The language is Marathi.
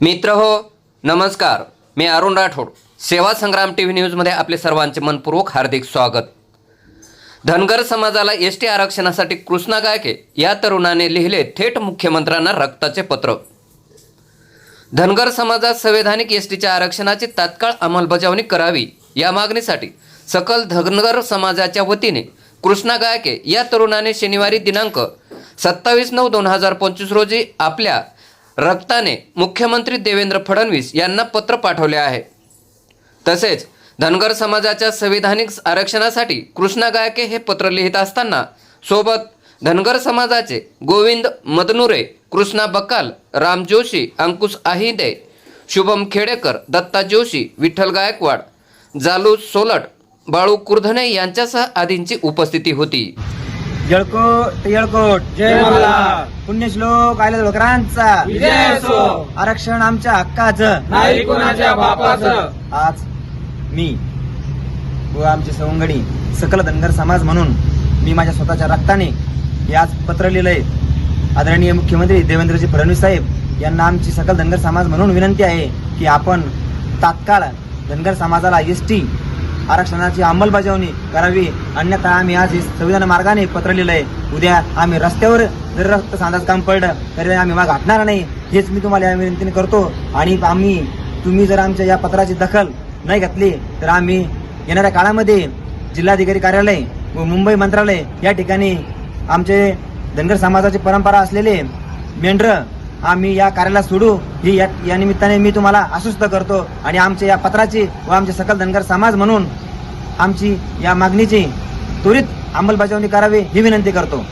मित्र हो नमस्कार. मी अरुण राठोड. सेवा संग्राम टी व्ही न्यूजमध्ये आपले सर्वांचे मनपूर्वक हार्दिक स्वागत. धनगर समाजाला एस टी आरक्षणासाठी कृष्णा गायके या तरुणाने लिहिले थेट मुख्यमंत्र्यांना रक्ताचे पत्र. धनगर समाजात संवैधानिक एस टीच्या आरक्षणाची तात्काळ अंमलबजावणी करावी या मागणीसाठी सकल धनगर समाजाच्या वतीने कृष्णा गायके या तरुणाने शनिवारी दिनांक सत्तावीस नऊ दोन हजार पंचवीस रोजी आपल्या रक्ताने मुख्यमंत्री देवेंद्र फडणवीस यांना पत्र पाठवले आहे. तसेच धनगर समाजाच्या संविधानिक आरक्षणासाठी कृष्णा गायके हे पत्र लिहित असताना सोबत धनगर समाजाचे गोविंद मदनुरे कृष्णा बकाल राम जोशी अंकुश आहिदे शुभम खेडेकर दत्ता जोशी विठ्ठल गायकवाड जालू सोलट बाळू कुर्धने यांच्यासह आदींची उपस्थिती होती. जळकोट ते येळकोट. जय मल्हार. पुण्यश्लोक आयला लोकरांचा. विजय असो. आरक्षण आमच्या हक्काचं. नाही कोणाच्या बापाचं. आज मी व आमचे सवंगडी सकल धनगर समाज म्हणून मी माझ्या स्वतःच्या रक्ताने हे आज पत्र लिहिलंय. आदरणीय मुख्यमंत्री देवेंद्रजी फडणवीस साहेब यांना आमची सकल धनगर समाज म्हणून विनंती आहे की आपण तात्काळ धनगर समाजाला एस टी आरक्षणाची अंमलबजावणी करावी. अन्यथा आम्ही आज संविधान मार्गाने पत्र लिहिलंय उद्या आम्ही रस्त्यावर जर रक्त सांधाच काम पडलं तरी आम्ही माग हटणार नाही. हेच मी तुम्हाला या विनंतीने करतो. आणि आम्ही तुम्ही जर आमच्या या पत्राची दखल नाही घेतली तर आम्ही येणाऱ्या काळामध्ये जिल्हाधिकारी कार्यालय व मुंबई मंत्रालय या ठिकाणी आमचे धनगर समाजाची परंपरा असलेले मेंढरं आम्ही या कार्याला सोडू. ही या या निमित्ताने मी तुम्हाला आश्वस्त करतो आणि आमच्या या पत्राची व आमचे सकल धनगर समाज म्हणून आमची या मागणीची त्वरित अंमलबजावणी करावी ही विनंती करतो.